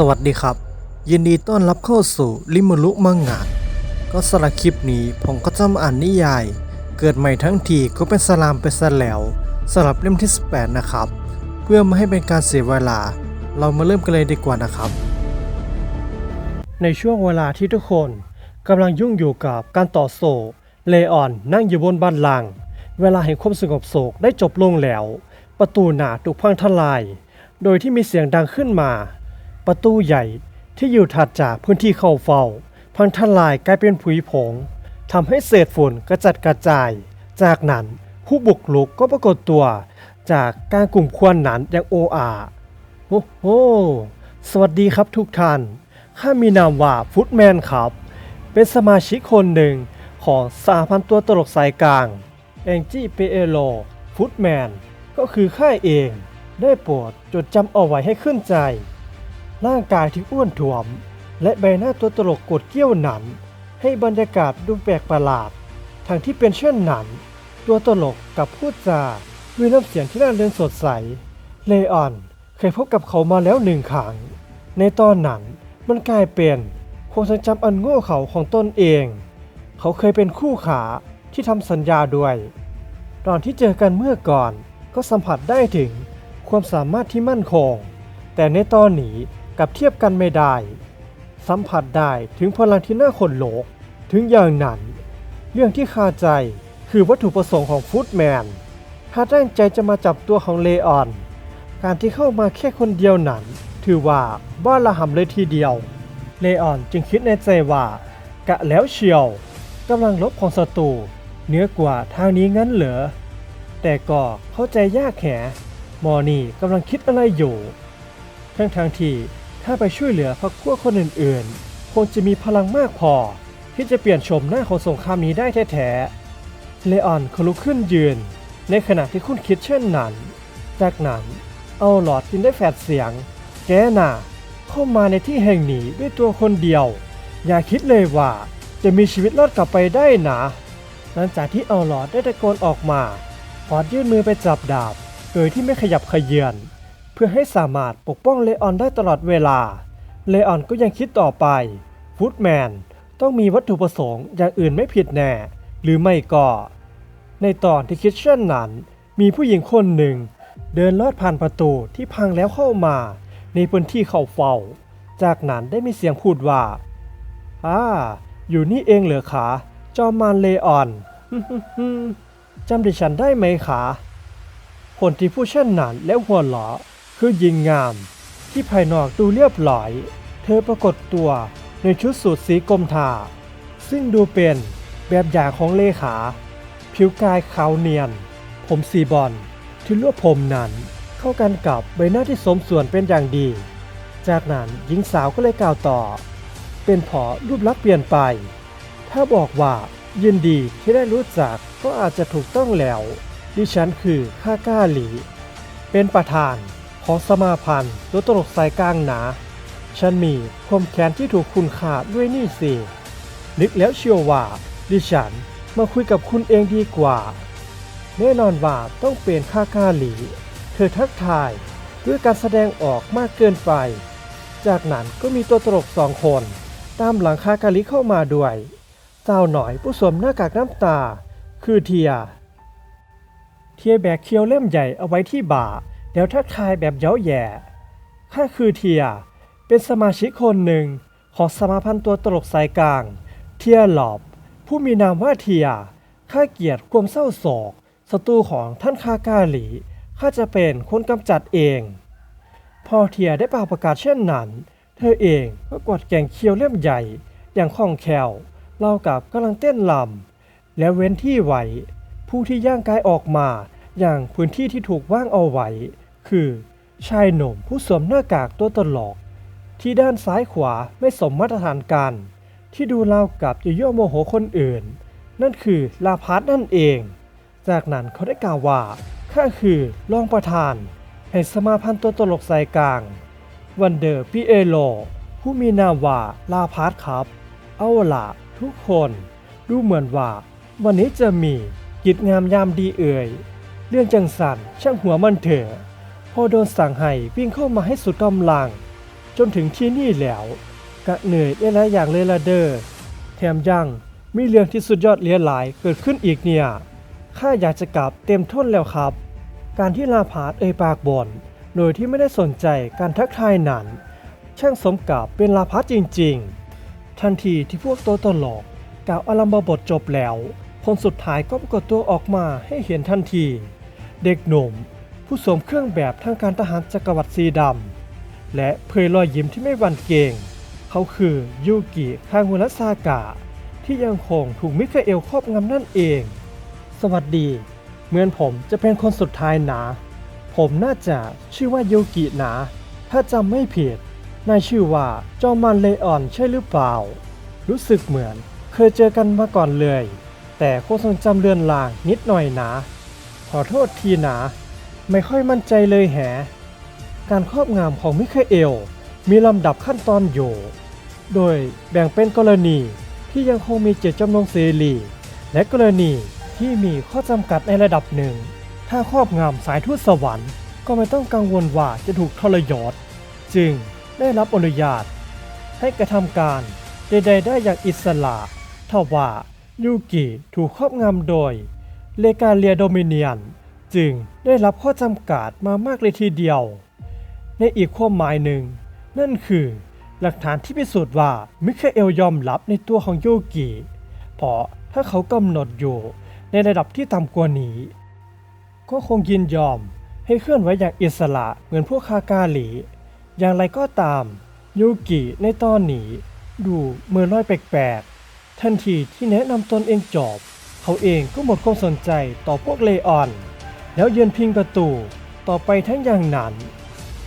สวัสดีครับ ยินดีต้อนรับเข้าสู่ลิมลุมังงะก็สำหรับคลิปนี้ผมก็จะมาอ่านนิยาย เกิดใหม่ทั้งทีก็เป็นสลามไปซะแล้วสำหรับเล่มที่ 18 นะครับ เพื่อไม่ให้เป็นการเสียเวลา เรามาเริ่มกันเลยดีกว่านะครับ ในช่วงเวลาที่ทุกคนกำลังยุ่งอยู่กับการต่อโศกเลออนนั่งอยู่บนบันลัง เวลาแห่งความสงบโศกได้จบลงแล้ว ประตูหนาถูกพังทลาย โดยที่มีเสียงดังขึ้นมา ประตูใหญ่ที่อยู่ถัดจากพื้นที่เข้าเฝ้า พังทลายกลายเป็นผุยผงทำให้เศษฝุ่นกระจัดกระจาย จากนั้นผู้บุกรุกก็ปรากฏตัว จากการกลุ่มควันนั้นอย่างโออาโอ้โห สวัสดีครับทุกท่าน ข้ามีนามว่าฟุตแมนครับ เป็นสมาชิกคนหนึ่งของสาพันธ์ตัวตลกสายกลางแองจี้เปเอโลฟุตแมนก็คือข้าเอง ได้โปรดจดจำเอาไว้ให้ขึ้นใจ ร่างกายที่อ้วนถ่วม และใบหน้าตัวตลกกดเกี้ยวหนัน ให้บรรยากาศดูแปลกประหลาดทั้งที่เป็นเช่นนั้น ตัวตลกกับพูดจาด้วยน้ำเสียงที่น่าเริงสดใส เลออนเคยพบกับเขามาแล้วหนึ่งครั้ง ในตอนนั้นมันกลายเป็นความทรงจำอันโง่เขลาของตนเอง เขาเคยเป็นคู่ขาที่ทำสัญญาด้วย ตอนที่เจอกันเมื่อก่อนก็สัมผัสได้ถึงความสามารถที่มั่นคง แต่ในตอนนี้ กับเทียบกันไม่ได้ สัมผัสได้ถึงพลังที่น่าขนลุกถึงอย่างนั้น เรื่องที่คาใจคือวัตถุประสงค์ของฟูดแมนถ้าตั้งใจจะมาจับตัวของเลออน การที่เข้ามาแค่คนเดียวนั้น ถือว่าบ้าระห่ำเลยทีเดียว เลออนจึงคิดในใจว่า กะแล้วเชียวกำลังลบของศัตรูเหนือกว่าทางนี้งั้นเหรอ แต่ก็เข้าใจยากแหหมอนี่กำลังคิดอะไรอยู่ ทั้งทางที่ ถ้าไปช่วยเหลือพรรคพวกคนอื่นๆ คงจะมีพลังมากพอ ที่จะเปลี่ยนชมหน้าของสงครามนี้ได้แท้ๆเลออนเขาลุกขึ้นยืน ในขณะที่คุณคิดเช่นนั้น จากนั้นเอาหลอดจึงได้แฝดเสียง แกน่ะเข้ามาในที่แห่งนี้ด้วยตัวคนเดียว อย่าคิดเลยว่าจะมีชีวิตรอดกลับไปได้นะหลังจากที่เอาหลอดได้ตะโกนออกมาฟอร์ดยื่นมือไปจับดาบ โดยที่ไม่ขยับขยื่น เพื่อให้สามารถปกป้องเลออนได้ตลอดเวลา เลออนก็ยังคิดต่อไปฟูดแมนต้องมีวัตถุประสงค์อย่างอื่นไม่ผิดแน่ หรือไม่ก็ ในตอนที่คิดเช่นนั้น มีผู้หญิงคนหนึ่ง เดินลอดผ่านประตูที่พังแล้วเข้ามา ในพื้นที่เขาเฝ้า จากนั้นได้มีเสียงพูดว่าอ่าอยู่นี่เองเหรอคะจอมมารเลออนจำดิฉันได้ไหมคะคนที่ผู้เช่นนั้นแล้วหัวหลอ คือหญิงงาม ที่ภายนอกดูเรียบร้อย เธอปรากฏตัวในชุดสูทสีกรมทาซึ่งดูเป็นแบบอย่างของเลขา ผิวกายขาวเนียน ผมสีบอลที่รวบผมนั้น เข้ากันกับใบหน้าที่สมส่วนเป็นอย่างดี จากนั้นหญิงสาวก็เลยกล่าวต่อ เป็นเพอรูปลักษณ์เปลี่ยนไป ถ้าบอกว่ายินดีที่ได้รู้จักก็อาจจะถูกต้องแล้ว ดิฉันคือข้าก้าหลี เป็นประธาน ของสมาพันธ์ตัวตลกสายกลางหนา ฉันมีความแค้นที่ถูกคุณฆ่าดด้วยนี่สิ นึกแล้วเชียวว่า ดิฉันมาคุยกับคุณเองดีกว่า แน่นอนว่าต้องเป็นข้าก้าหลี เธอทักทายด้วยการแสดงออกมากเกินไป จากนั้นก็มีตัวตลกสองคน ตามหลังคากาลิเข้ามาด้วยสาวหน่อยผู้สวมหน้ากากน้ำตา คือเทีย เทียแบกเคียวเล่มใหญ่เอาไว้ที่บ่า แล้วทักทายแบบเย้าแย่ข้าคือเทีย เป็นสมาชิกคนหนึ่งของสมาพันธ์ตัวตลกสายกลาง เทียหลอบ ผู้มีนามว่าเทีย ข้าเกลียดความเศร้าโศกศัตรูของท่านคากาหลี ข้าจะเป็นคนกำจัดเอง พอเทียได้ป่าประกาศเช่นนั้น เธอเองก็กวาดแกงเคียวเล่มใหญ่ อย่างคล่องแคล่วเล่ากับกำลังเต้นลำแล้วเว้นที่ไว้ ผู้ที่ย่างกายออกมาอย่างพื้นที่ที่ถูกว่างเอาไว้ คือ ชายหนุ่มผู้สวมหน้ากากตัวตลก ที่ด้านซ้ายขวาไม่สมมาตรฐานกัน ที่ดูเล่ากับจะยั่วโมโหคนอื่น นั่นคือลาพัสนั่นเอง จากนั้นเขาได้กล่าวว่าข้าคือรองประธานแห่งสมาพันธ์ตัวตลกสายกลาง วันเดอร์พีเอโล ผู้มีนามว่าลาพัสครับ เอาละทุกคนดูเหมือนว่า วันนี้จะมีกิจงามยามดีเอ่ย เรื่องจังสันช่างหัวมันเถอะ พอโดนสั่งให้วิ่งเข้ามาให้สุดกำลัง จนถึงที่นี่แล้วกะเหนื่อยได้หลายอย่างเลยละเดอ้อแถมยังมีเรื่องที่สุดยอดเลียหลายเกิดขึ้นอีกเนี่ยข้าอยากจะกลับเต็มทนแล้วครับ การที่ลาผาดเอ่ยปากบ่นโดยที่ไม่ได้สนใจการทักทายนั้นช่างสมกับเป็นลาพัดจริงๆ ทันทีที่พวกโตวตลกกล่าวอารัมบทจบแล้วผลสุดท้ายก็ปรากฏตัวออกมาให้เห็นทันที เด็กหนุ่ม ผู้สวมเครื่องแบบทางการทหารจักรวรรดิสีดำ และเผยรอยยิ้มที่ไม่หวั่นเกรงเขาคือยูกิคางูระซากะ ที่ยังคงถูกมิคาเอลครอบงำนั่นเอง สวัสดี เหมือนผมจะเป็นคนสุดท้ายนะ ผมน่าจะชื่อว่ายูกินะ ถ้าจำไม่ผิดนายชื่อว่าจอมันเลออนใช่หรือเปล่า รู้สึกเหมือนเคยเจอกันมาก่อนเลย แต่คงทรงจำเลือนลางนิดหน่อยนะ ขอโทษทีนะ ไม่ค่อยมั่นใจเลยแฮการครอบงำของมิคาเอล มีลำดับขั้นตอนอยู่ โดยแบ่งเป็นกรณีที่ยังคงมีเจตจำนงเสรีและกรณีที่มีข้อจำกัดในระดับหนึ่ง ถ้าครอบงำสายทูตสวรรค์ ก็ไม่ต้องกังวลว่าจะถูกทรยศ จึงได้รับอนุญาต ให้กระทำการใดๆได้อย่างอิสระทว่ายูกิถูกครอบงำโดยเลกาเลียโดมิเนียน จึงได้รับข้อจำกัดมามากเลยทีเดียว ในอีกความหมายหนึ่ง นั่นคือหลักฐานที่พิสูจน์ว่ามิคาเอลยอมรับในตัวของยูกิเพราะถ้าเขากำหนดอยู่ในระดับที่ต่ำกว่านี้ ก็คงยินยอมให้เคลื่อนไหวอย่างอิสระเหมือนพวกคากาหลี อย่างไรก็ตามยูกิในตอนนี้ ดูเมื่อน้อยแปลกๆทันทีที่แนะนำตนเองจบ เขาเองก็หมดความสนใจต่อพวกเลออน แล้วยืนพิงประตูต่อไปทั้งอย่างนั้น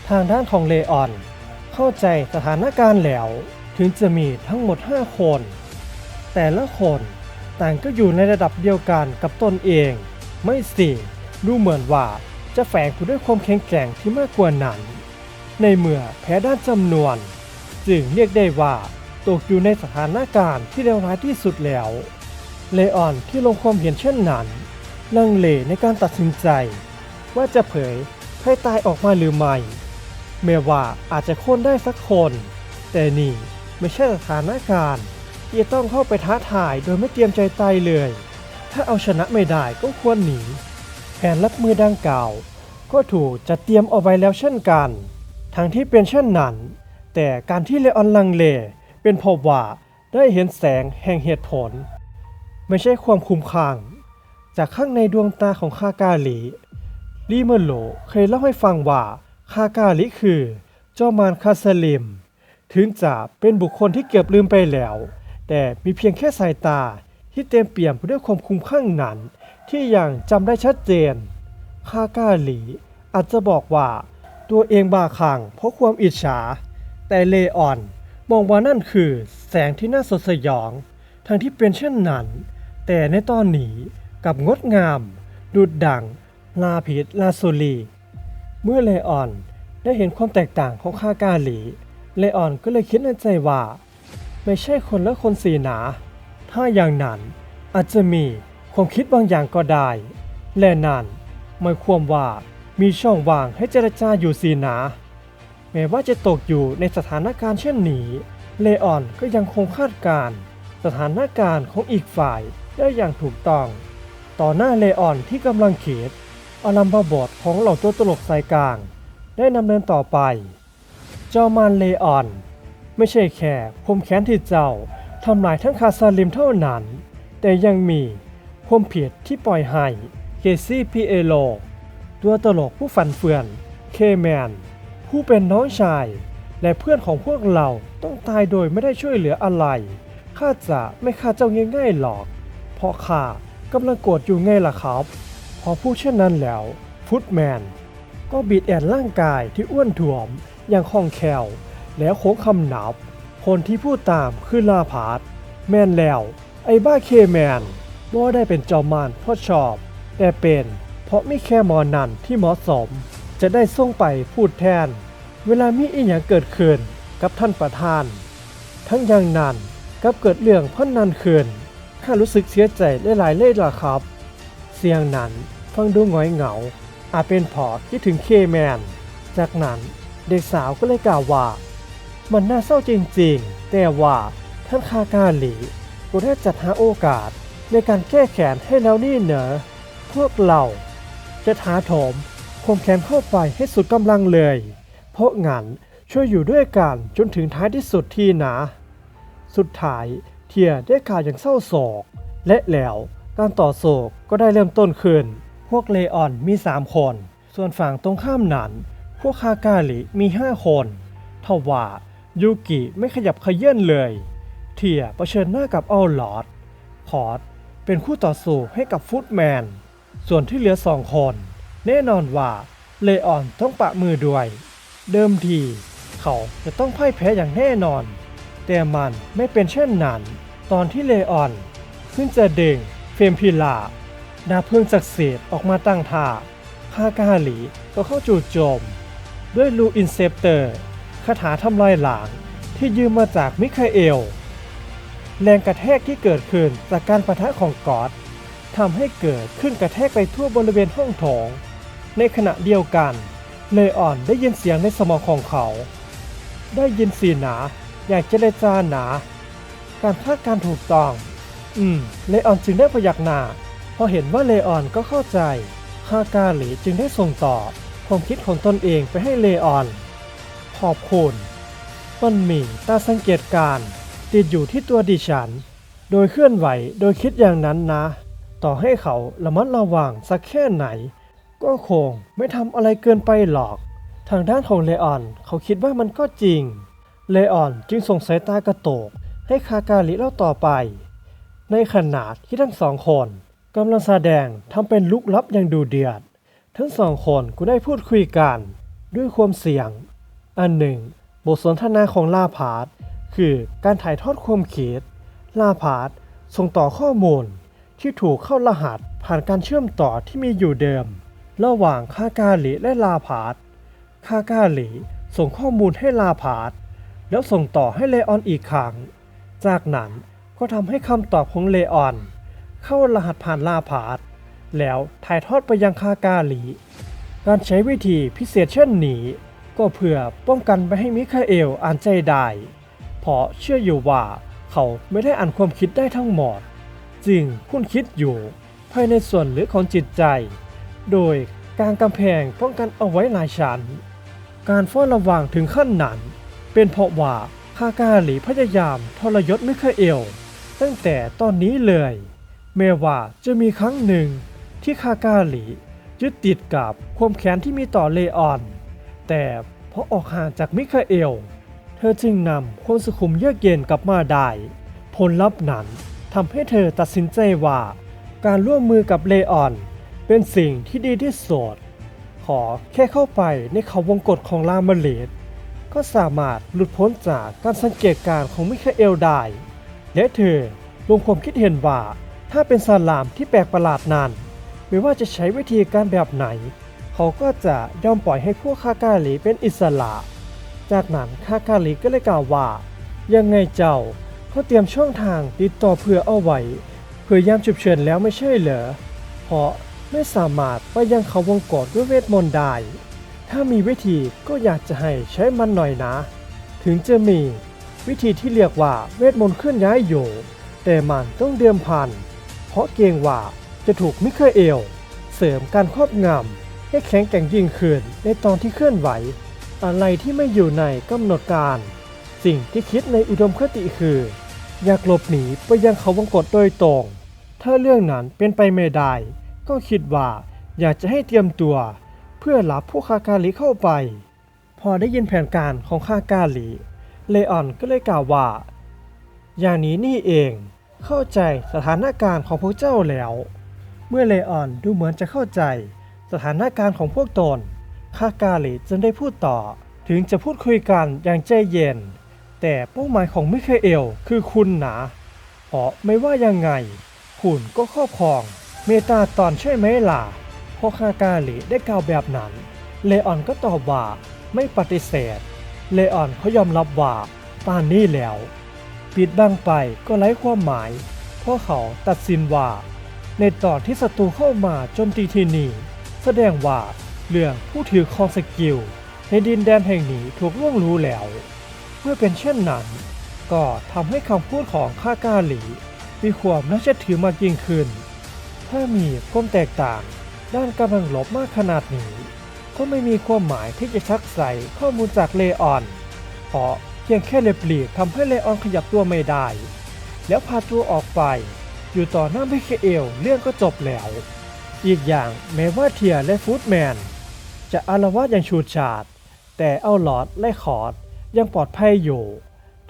ทางด้านของเลออน เข้าใจสถานการณ์แล้ว ถึงจะมีทั้งหมด 5 คน แต่ละคนต่างก็อยู่ในระดับเดียวกันกับตนเอง ไม่สิดูเหมือนว่าจะแฝงไปด้วยความแข็งแกร่งที่มากกว่านั้น ในเมื่อแพ้ด้านจำนวน จึงเรียกได้ว่าตกอยู่ในสถานการณ์ที่เลวร้ายที่สุดแล้ว เลออนที่ลงความเห็นเช่นนั้น ลังเลในการตัดสินใจ ว่าจะเผยให้ตายออกมาหรือไม่แม้ว่าอาจจะค้นได้สักคน แต่นี่ไม่ใช่สถานการณ์ที่จะต้องเข้าไปท้าทายโดยไม่เตรียมใจตายเลย ถ้าเอาชนะไม่ได้ก็ควรหนี แผนรับมือดังกล่าว ก็ถูกจัดเตรียมเอาไว้แล้วเช่นกัน ทั้งที่เป็นเช่นนั้น แต่การที่เลออนลังเล เป็นเพราะว่าได้เห็นแสงแห่งเหตุผล ไม่ใช่ความคุ้มค่าง จากข้างในดวงตาของคากาลีลีเมอร์โลเคยเล่าให้ฟังว่าคากาลิคือ เจ้ามารคาสลิม ถึงจะเป็นบุคคลที่เกือบลืมไปแล้ว แต่มีเพียงแค่สายตาที่เต็มเปี่ยมไปด้วยความคุ้มข้างนั้น ที่ยังจำได้ชัดเจนคากาลีอาจจะบอกว่าตัวเองบาคังเพราะความอิจฉา แต่เลออนมองว่านั่นคือแสงที่น่าสดสยอง ทั้งที่เป็นเช่นนั้น แต่ในตอนนี้ กับงดงาม ดุดดังลาพิษลาโซลี เมื่อเลออนได้เห็นความแตกต่างของคากาหลี เลออนก็เลยคิดในใจว่า ไม่ใช่คนละคนสีหนา ถ้าอย่างนั้นอาจจะมีความคิดบางอย่างก็ได้ และนั่นหมายความว่ามีช่องว่างให้เจรจาอยู่สีหนา แม้ว่าจะตกอยู่ในสถานการณ์เช่นนี้ เลออนก็ยังคงคาดการณ์สถานการณ์ของอีกฝ่ายได้อย่างถูกต้อง ต่อหน้าเลออนที่กำลังเขีดอารัมบาบทของเหล่าตัวตลกสายกลาง ได้นำเนินต่อไป เจ้ามารเลออน ไม่ใช่แค่คมแค้นที่เจ้าทำลายทั้งคาซาลิมเท่านั้น แต่ยังมีความผิดที่ปล่อยให้เคซี่พีเอโล ตัวตลกผู้ฝันเฟือนเคแมน ผู้เป็นน้องชาย และเพื่อนของพวกเราต้องตายโดยไม่ได้ช่วยเหลืออะไรข้าจะไม่ฆ่าเจ้าง่ายๆหรอก เพราะข้า กำลังโกรธอยู่ไงล่ะครับ พอพูดเช่นนั้นแล้ว ฟุตแมน ก็บิดแอนร่างกายที่อ้วนถ่วมอย่างคล่องแคล่ว แล้วโค้งคำนับ คนที่พูดตามคือลาพาร์ตแมนแล้ว ไอ้บ้าเคแมนบ่ได้เป็นจอมมารเพราะชอบ แต่เป็นเพราะไม่แค่มอนันที่เหมาะสม จะได้ส่งไปพูดแทน เวลามีอีหยังเกิดขึ้นกับท่านประธาน ทั้งย่างนั้นกับเกิดเรื่องพ่นนันคืน ข้ารู้สึกเสียใจหลายๆเลยล่ะครับ เสียงนั้นฟังดูหงอยเหงา อาจเป็นพอคิดถึงเคแมน จากนั้นเด็กสาวก็เลยกล่าวว่า มันน่าเศร้าจริงๆ แต่ว่าท่านคากาหลีก็ได้จัดหาโอกาสในการแก้แค้นให้แล้วนี่เนอพวกเราจะท้าโถมคมแขนเข้าไปให้สุดกำลังเลย เพราะงั้นช่วยอยู่ด้วยกันจนถึงท้ายที่สุดที่นะ สุดท้าย เทียได้กล่าวอย่างเศร้าโศก และแล้วการต่อโศกก็ได้เริ่มต้นขึ้น พวกเลออนมี 3 คน ส่วนฝั่งตรงข้ามนั้น พวกคากาลิมี 5 คนทว่ายูกิไม่ขยับเขยื่นเลย เทียเผชิญหน้ากับอาลอดพอร์ตเป็นคู่ต่อสู้ให้กับฟุตแมน ส่วนที่เหลือสองคน แน่นอนว่าเลออนต้องปะมือด้วย เดิมทีเขาจะต้องพ่ายแพ้อย่างแน่นอน แต่มันไม่เป็นเช่นนั้น ตอนที่เลออน ขึ้นจะเดึงเฟมพิลา ดาเพลิงศักดิ์สิทธิ์ออกมาตั้งท่าคากาหลีก็เข้าจู่โจม ด้วยลูอินเซปเตอร์คาถาทำลายหลางที่ยืมมาจากมิคาเอล แรงกระแทกที่เกิดขึ้นจากการประทะของกอดทำให้เกิดขึ้นกระแทกไปทั่วบริเวณห้องโถง ในขณะเดียวกัน เลออนได้ยินเสียงในสมองของเขา ได้ยินสีหนา อยากเจรจาหนา การคาดการถูกต้อง อืม เลออนจึงได้พยักหน้าพอเห็นว่าเลออนก็เข้าใจฮากาหลีจึงได้ส่งต่อความคิดของตนเองไปให้เลออน ขอบคุณมันมีตาสังเกตการติดอยู่ที่ตัวดิฉัน โดยเคลื่อนไหวโดยคิดอย่างนั้นนะ ต่อให้เขาระมัดระวังสักแค่ไหน ก็คงไม่ทำอะไรเกินไปหรอก ทางด้านของเลออน เขาคิดว่ามันก็จริง เลออนจึงส่งสายตากระโตกให้คากาลิเล่าต่อไป ในขณะที่ทั้งสองคนกำลังแสดงทำเป็นลุกลับอย่างดูเดือด ทั้งสองคนก็ได้พูดคุยกัน ด้วยความเสี่ยง อันหนึ่ง บทสนทนาของลาพาร์ตคือการถ่ายทอดความคิดลาพาร์ตส่งต่อข้อมูลที่ถูกเข้ารหัสผ่านการเชื่อมต่อที่มีอยู่เดิม ระหว่างคากาลีและลาพาร์ตคากาลีส่งข้อมูลให้ลาพาร์ต แล้วส่งต่อให้เลออนอีกครั้ง จากนั้นก็ทำให้คำตอบของเลออน เข้ารหัสผ่านลาพาร์ตแล้วถ่ายทอดไปยังคากาลี การใช้วิธีพิเศษเช่นนี้ ก็เพื่อป้องกันไม่ให้มิคาเอลอ่านใจได้ เพราะเชื่ออยู่ว่าเขาไม่ได้อ่านความคิดได้ทั้งหมดจึงคุ้นคิดอยู่ ภายในส่วนลึกของจิตใจ โดยการกำแพงป้องกันเอาไว้หลายชั้น การเฝ้าระวังถึงขั้นนั้น เป็นเพราะว่าคากาหลีพยายามทรยศมิคาเอลตั้งแต่ตอนนี้เลยแม้ว่าจะมีครั้งหนึ่งที่คากาหลียึดติดกับความแค้นที่มีต่อเลออน แต่พอออกห่างจากมิคาเอล เธอจึงนำความสุขุมเยือกเย็นกลับมาได้ ผลลัพธ์นั้นทำให้เธอตัดสินใจว่าการร่วมมือกับเลออน เป็นสิ่งที่ดีที่สุดขอแค่เข้าไปในเขาวงกฏของลามาเลด ก็สามารถหลุดพ้นจากการสังเกตการของมิคาเอลได้ และเธอลงความคิดเห็นว่าถ้าเป็นสลามที่แปลกประหลาดนั้น ไม่ว่าจะใช้วิธีการแบบไหน เขาก็จะยอมปล่อยให้พวกคากาหลีเป็นอิสระ จากนั้นคากาหลีก็เลยกล่าวว่า ยังไงเจ้าเขาเตรียมช่องทางติดต่อเพื่อเอาไว้เพื่อยามฉุกเฉินแล้วไม่ใช่เหรอเพราะไม่สามารถไปยังเขาวงกฏด้วยเวทมนต์ได้ ถ้ามีวิธีก็อยากจะให้ใช้มันหน่อยนะ ถึงจะมีวิธีที่เรียกว่าเวทมนต์เคลื่อนย้ายอยู่ แต่มันต้องเดิมพัน เพราะเกรงว่าจะถูกมิเคเอล เสริมการครอบงำให้แข็งแกร่งยิ่งขึ้นในตอนที่เคลื่อนไหว อะไรที่ไม่อยู่ในกำหนดการ สิ่งที่คิดในอุดมคติคือ อยากหลบหนีไปยังเขาวงกฏโดยตรง ถ้าเรื่องนั้นเป็นไปไม่ได้ ก็คิดว่าอยากจะให้เตรียมตัว เพื่อรับพวกคากาลีเข้าไป พอได้ยินแผนการของคากาลีเลออนก็เลยกล่าวว่า อย่างนี้นี่เองเข้าใจสถานการณ์ของพวกเจ้าแล้ว เมื่อเลออนดูเหมือนจะเข้าใจสถานการณ์ของพวกตนคากาลีจึงได้พูดต่อ ถึงจะพูดคุยกันอย่างใจเย็น แต่เป้าหมายของมิเคเอลคือคุณนะเพราะไม่ว่ายังไง คุณก็ครอบครองเมตาตอนใช่ไหมล่ะ พอคากาลีได้กล่าวแบบนั้น เลออนก็ตอบว่าไม่ปฏิเสธ เลออนเขายอมรับว่าป่านนี้แล้ว ปิดบังไปก็ไร้ความหมายเพราะเขาตัดสินว่า ในตอนที่ศัตรูเข้ามาโจมตีที่นี่แสดงว่าเรื่องผู้ถือครองสกิล ในดินแดนแห่งนี้ถูกล่วงรู้แล้ว เมื่อเป็นเช่นนั้น ก็ทำให้คำพูดของข้ากาหลี มีความน่าเชื่อถือมากยิ่งขึ้น ถ้ามีความแตกต่าง ด้านกำลังลบมากขนาดนี้ ก็ไม่มีความหมายที่จะชักใส่ข้อมูลจากเลออน เพราะเพียงแค่เล็บหลีกทำให้เลออนขยับตัวไม่ได้ แล้วพาตัวออกไป อยู่ต่อหน้ามิเคเอลเรื่องก็จบแล้ว อีกอย่างแม้ว่าเทียและฟูดแมน จะอารวาสอย่างฉูดฉาด แต่เอาหลอดและคอร์ดยังปลอดภัยอยู่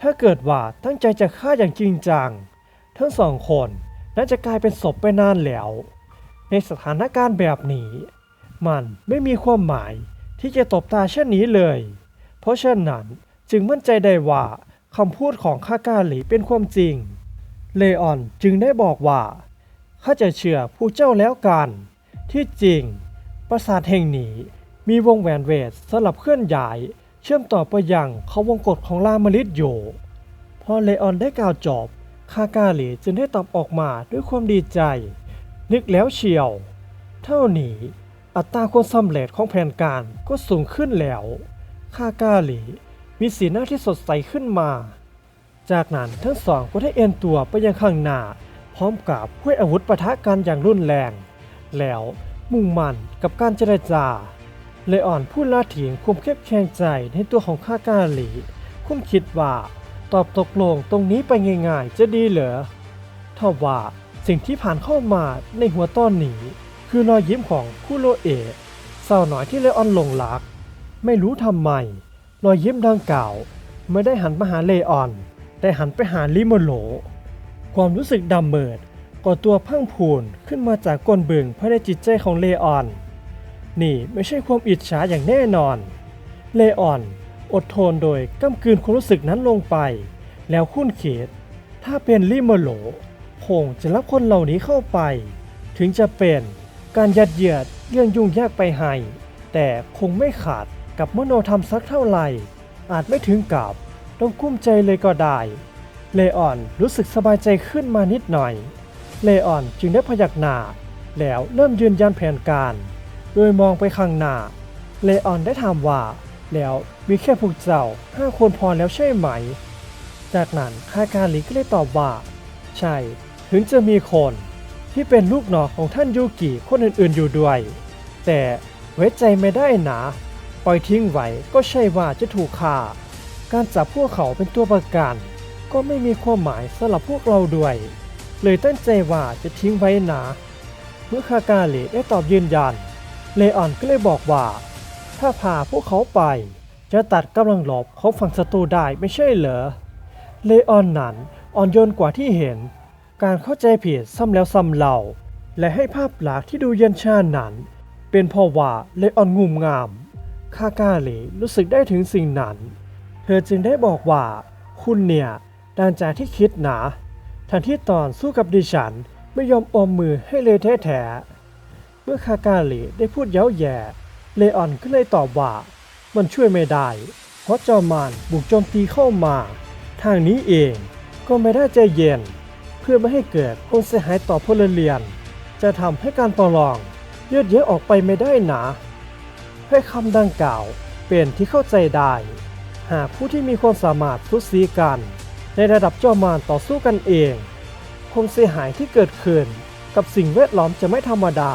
ถ้าเกิดว่าตั้งใจจะฆ่าอย่างจริงจัง ทั้งสองคนน่าจะกลายเป็นศพไปนานแล้ว ในสถานการณ์แบบนี้ มันไม่มีความหมายที่จะตบตาเช่นนี้เลย เพราะฉะนั้นจึงมั่นใจได้ว่าคำพูดของข้ากาหลีเป็นความจริง เลออนจึงได้บอกว่าข้าจะเชื่อผู้เจ้าแล้วกัน ที่จริง ปราสาทแห่งนี้มีวงแหวนเวทสำหรับเคลื่อนย้าย เชื่อมต่อไปยังเขาวงกฏของลามลิดอยู่พอเลออนได้กล่าวจบคากาหลีจึงได้ตอบออกมาด้วยความดีใจ นึกแล้วเชียว เท่านี้อัตราความสำเร็จของแผนการก็สูงขึ้นแล้วคากาหลีมีสีหน้าที่สดใสขึ้นมา จากนั้นทั้งสองก็ได้เอ็นตัวไปยังข้างหน้า พร้อมกับห้วยอาวุธปะทะกันอย่างรุนแรง แล้วมุ่งมั่นกับการเจรจาเลออนพูดละถึงความเข้มแข็งใจในตัวของข้ากาหลี คุณคิดว่าตอบตกลงตรงนี้ไปง่ายๆจะดีเหรอทว่า สิ่งที่ผ่านเข้ามาในหัวต้นนี้ คือรอยยิ้มของคุโรเอะสาวน้อยที่เลออนหลงรัก ไม่รู้ทำไม รอยยิ้มดังกล่าว ไม่ได้หันมาหาเลออน แต่หันไปหาลิโมโล ความรู้สึกดำเมิดก่อตัวพังพูนขึ้นมาจากก้นบึงภายในจิตใจของเลออน นี่ไม่ใช่ความอิจฉาอย่างแน่นอน เลออนอดทนโดยก้ำกืนความรู้สึกนั้นลงไป แล้วคุ้นเขตถ้าเป็นลิโมโล งจะรับคนเหล่านี้เข้าไป ถึงจะเป็นการยัดเยียดเรื่องยุ่งยากไปให้ แต่คงไม่ขาดกับมโนธรรมสักเท่าไหร่ อาจไม่ถึงกับต้องกุ้มใจเลยก็ได้เลออนรู้สึกสบายใจขึ้นมานิดหน่อย เลออนจึงได้พยักหน้า แล้วเริ่มยืนยันแผนการ โดยมองไปข้างหน้า เลออนได้ถามว่า แล้วมีแค่พวกเจ้าห้าคนพอแล้วใช่ไหม จากนั้นคาการลีก็เลยตอบว่า ใช่ ถึงจะมีคนที่เป็นลูกน้องของท่านยูกิคนอื่นๆอยู่ด้วย แต่ไว้ใจไม่ได้นะปล่อยทิ้งไว้ก็ใช่ว่าจะถูกฆ่า การจับพวกเขาเป็นตัวประกัน ก็ไม่มีความหมายสำหรับพวกเราด้วย เลยตั้งใจว่าจะทิ้งไว้นะเมื่อคากาเลได้ตอบยืนยัน เลออนก็เลยบอกว่า ถ้าพาพวกเขาไป จะตัดกำลังหลบของฝั่งศัตรูได้ไม่ใช่เหรอ เลออนนั้นอ่อนโยนกว่าที่เห็น การเข้าใจผิดซ้ำแล้วซ้ำเล่าและให้ภาพลักษณ์ที่ดูเย็นชานั้น เป็นเพราะว่าเลออนงุมงามคากาเลรู้สึกได้ถึงสิ่งนั้น เธอจึงได้บอกว่า คุณเนี่ยดานจากที่คิดนะทันที่ตอนสู้กับดิฉันไม่ยอมอมมือให้เลยแท้ๆเมื่อคากาเลได้พูดเย้าแย่เลออนก็เลยตอบว่า มันช่วยไม่ได้ เพราะจอมมารบุกโจมตีเข้ามา ทางนี้เองก็ไม่ได้ใจเย็น พื่อไม่ให้เกิดความเสียหายต่อพลเรือน จะทำให้การต่อรองยืดเยื้อออกไปไม่ได้นะให้คำดังกล่าวเป็นที่เข้าใจได้ หากผู้ที่มีความสามารถทุสีกัน ในระดับจอมมารต่อสู้กันเองความเสียหายที่เกิดขึ้นกับสิ่งแวดล้อมจะไม่ธรรมดา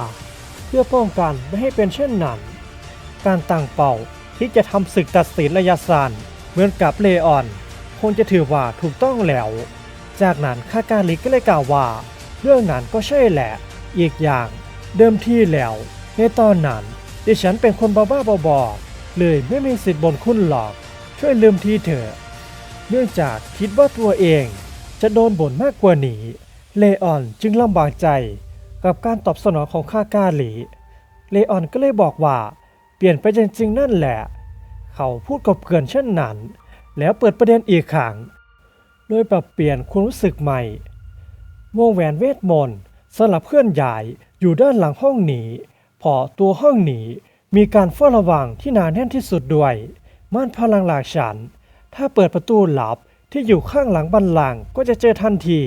เพื่อป้องกันไม่ให้เป็นเช่นนั้น การตั้งเป้าที่จะทำศึกตัดสินระยะสั้นเหมือนกับเลออน คงจะถือว่าถูกต้องแล้ว จากนั้นข้าการลิกก็เลยกล่าวว่า เรื่องนั้นก็ใช่แหละ อีกอย่างเดิมที่แล้ว ในตอนนั้นดิฉันเป็นคนบ้าๆบอๆเลยไม่มีสิทธิ์บนคุณหรอก ช่วยลืมทีเถอะเนื่องจากคิดว่าตัวเองจะโดนบ่นมากกว่านี้ เลออนจึงลำบากใจกับการตอบสนองของข้ากาหลี เลออนก็เลยบอกว่า เปลี่ยนไปจริงๆนั่นแหละ เขาพูดกับเพื่อนเช่นนั้น แล้วเปิดประเด็นอีกครั้ง โดยปรับเปลี่ยนความรู้สึกใหม่ วงแหวนเวทมนต์สลับเคลื่อนย้ายอยู่ด้านหลังห้องหนีพอตัวห้องหนีมีการเฝ้าระวังที่หนาแน่นที่สุดด้วย ม่านพลังหลากฉัน ถ้าเปิดประตูลับที่อยู่ข้างหลังบันลังก็จะเจอทันที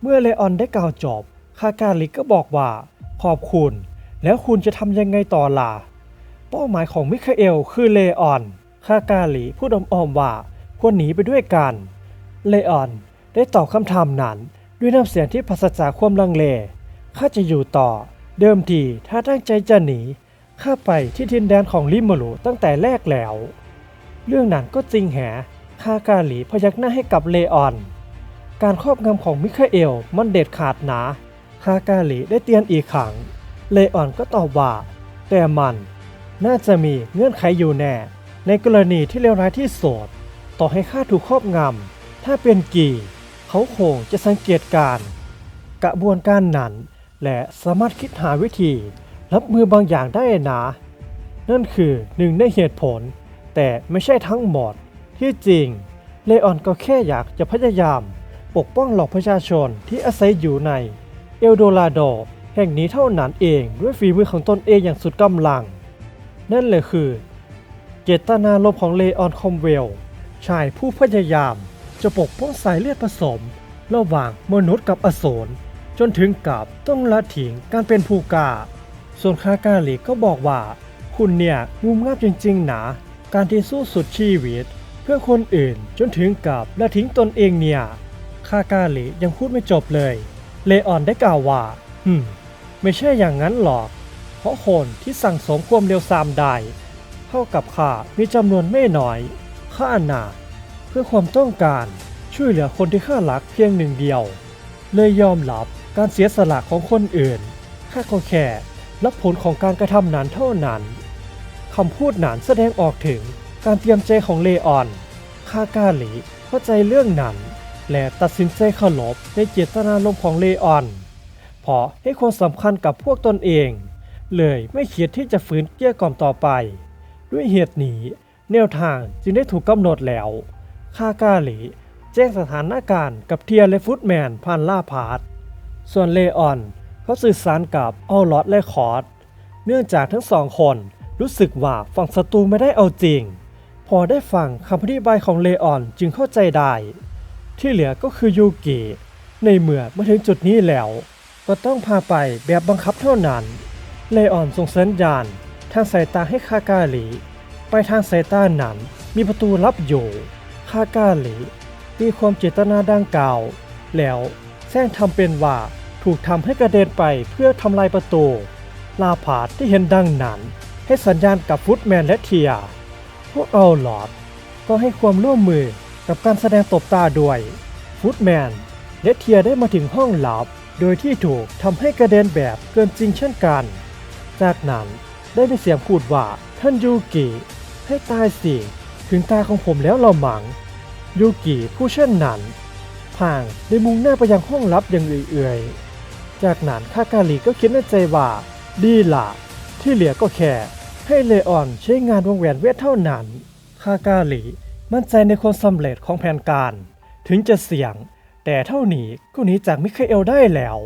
เมื่อเลออนได้กล่าวจบคาการลิกก็บอกว่าขอบคุณ แล้วคุณจะทำยังไงต่อล่ะเป้าหมายของมิคาเอลคือเลออนคากาลีพูดอมๆว่าควรหนีไปด้วยกัน เลออน ได้ตอบคำถามนั้น ด้วยน้ำเสียงที่ปราจากความลังเล ข้าจะอยู่ต่อ เดิมทีถ้าตั้งใจจะหนี ข้าไปที่ทินแดนของลิมรูตั้งแต่แรกแล้ว เรื่องนั้นก็จริงแหข้ากาหลีพยักหน้าให้กับเลออน การครอบงำของมิคาเอลมันเด็ดขาดหนาคากาหลีได้เตือนอีกครั้ง เลออนก็ตอบว่า แต่มัน น่าจะมีเงื่อนไขอยู่แน่ ในกรณีที่เลวร้ายที่สุดต่อให้ข้าถูกครอบงำ ถ้าเป็นกี่ เขาคงจะสังเกตการ กระบวนการนั้น และสามารถคิดหาวิธี รับมือบางอย่างได้นะนั่นคือหนึ่งในเหตุผล แต่ไม่ใช่ทั้งหมดที่จริง เลออนก็แค่อยากจะพยายาม ปกป้องเหล่าประชาชนที่อาศัยอยู่ในเอลโดราโดแห่งนี้เท่านั้นเองด้วยฝีมือของตนเองอย่างสุดกำลัง นั่นเลยคือ เจตนารมณ์ของเลออนคอมเวลชายผู้พยายาม จะปกป้องสายเลือดผสม ระหว่างมนุษย์กับอสูรจนถึงกับต้องละทิ้งการเป็นผู้กาส่วนคากาลีก็บอกว่า คุณเนี่ยงุมงามจริงๆนาการที่สู้สุดชีวิต เพื่อคนอื่นจนถึงกับละทิ้งตนเองเนี่ยคากาลียังพูดไม่จบเลย เลออนได้กล่าวว่าฮึมไม่ใช่อย่างนั้นหรอก เพราะคนที่สั่งสมความเร็วซามได้เท่ากับข้ามีจำนวนไม่น้อยข้าหนา พื่อความต้องการช่วยเหลือคนที่ข้ารักเพียงหนึ่งเดียว เลยยอมรับการเสียสละของคนอื่นข้าก็แค่รับผลของการกระทำนั้นเท่านั้นคำพูดนั้นแสดงออกถึงการเตรียมใจของเลออนข้ากาหลีเข้าใจเรื่องนั้น และตัดสินใจเคารพในเจตนารมณ์ของเลออนเพราะให้ความสำคัญกับพวกตนเอง เลยไม่คิดที่จะฝืนเกลี้ยกล่อมต่อไป ด้วยเหตุนี้แนวทางจึงได้ถูกกำหนดแล้ว คากาหลี แจ้งสถานการณ์กับเทียและฟุตแมนผ่านล่าพาร์ทส่วนเลออนเขาสื่อสารกับออลอดและคอร์ดเนื่องจากทั้งสองคนรู้สึกว่าฝั่งศัตรูไม่ได้เอาจริง พอได้ฟังคำอธิบายของเลออนจึงเข้าใจได้ ที่เหลือก็คือยูกิในเมื่อมาถึงจุดนี้แล้ว ก็ต้องพาไปแบบบังคับเท่านั้น เลออนส่งสัญญาณทางสายตาให้คากาหลี ไปทางสายตานั้นมีประตูลับอยู่ คากาหลีมีความเจตนาดังกล่าว แล้วแซงทำเป็นว่าถูกทำให้กระเด็นไปเพื่อทำลายประตู ลาผาดที่เห็นดังนั้น ให้สัญญาณกับฟุตแมนและเทีย พวกเอาหลอดก็ให้ความร่วมมือกับการแสดงตบตาด้วยฟุตแมนและเทียได้มาถึงห้องลับ โดยที่ถูกทำให้กระเด็นแบบเกินจริงเช่นกัน จากนั้นได้มีเสียงพูดว่าท่านยูกิให้ตายสิ ถึงตาของผมแล้วเราหมังยูกิผู้เช่นนั้นพางได้มุ่งหน้าไปยังห้องลับอย่างเอื่อยๆ จากนั้นคากาลีก็คิดในใจว่าดีละที่เหลือก็แค่ให้เลออนใช้งานวงแหวนเวทเท่านั้นคากาลีมั่นใจในความสำเร็จของแผนการ ถึงจะเสี่ยง แต่เท่านี้ก็หนีจากมิคาเอลได้แล้ว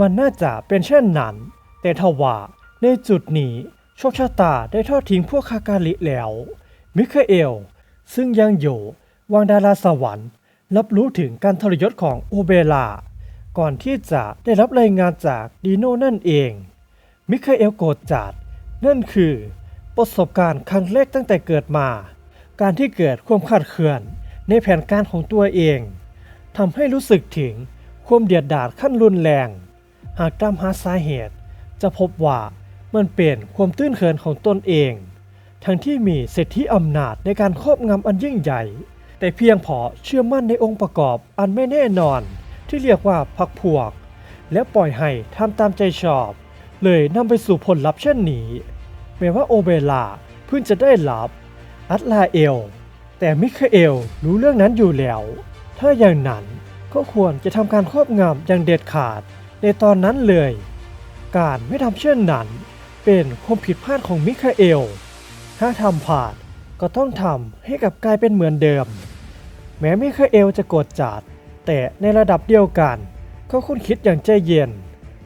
มันน่าจะเป็นเช่นนั้น แต่ทว่าในจุดนี้โชคชะตาได้ทอดทิ้งพวกคากาลิแล้ว มิคาเอล ซึ่งยังอยู่วางดาราสวรรค์ รับรู้ถึงการทรยศของโอเบลา ก่อนที่จะได้รับรายงานจากดีโน่นั่นเอง มิคาเอลโกรธจัด นั่นคือประสบการณ์ครั้งแรกตั้งแต่เกิดมา การที่เกิดความขาดเคื่อนในแผนการของตัวเองทำให้รู้สึกถึงความเดียดดาดขั้นรุนแรง หากตามหาสาเหตุ จะพบว่ามันเป็นความตื้นเขินของตนเอง ทั้งที่มีเศรษฐีอำนาจในการครอบงำอันยิ่งใหญ่ แต่เพียงพอเชื่อมั่นในองค์ประกอบอันไม่แน่นอน ที่เรียกว่าพักพวก และปล่อยให้ทำตามใจชอบ เลยนำไปสู่ผลลัพธ์เช่นนี้ แม้ว่าโอเบลาเพิ่งจะได้รับอัตลาเอล แต่มิคาเอลรู้เรื่องนั้นอยู่แล้ว ถ้าอย่างนั้นก็ควรจะทำการครอบงำอย่างเด็ดขาดในตอนนั้นเลย การไม่ทำเช่นนั้นเป็นความผิดพลาดของมิคาเอล ถ้าทำพลาดก็ต้องทำให้กลับกลายเป็นเหมือนเดิม แม้มิคาเอลจะโกรธจัด แต่ในระดับเดียวกันก็คุ้นคิดอย่างใจเย็น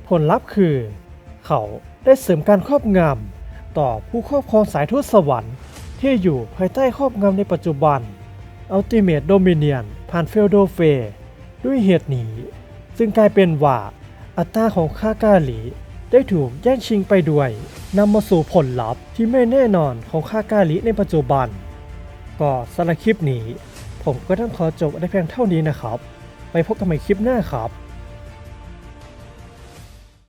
ผลลัพธ์คือ เขาได้เสริมการครอบงำต่อผู้ครอบครองสายทูตสวรรค์ ที่อยู่ภายใต้ครอบงำในปัจจุบัน Ultimate Dominion ผ่านเฟลโดเฟ ด้วยเหตุนี้ ซึ่งกลายเป็นว่าอัตราของค่ากาหลี ได้ถูกแย่งชิงไปด้วยนำมาสู่ผลลัพธ์ที่ไม่แน่นอนของค่ากาลิในปัจจุบัน ก็สำหรับคลิปนี้ ผมก็ต้องขอจบได้เพียงเท่านี้นะครับ ไปพบกันใหม่คลิปหน้าครับ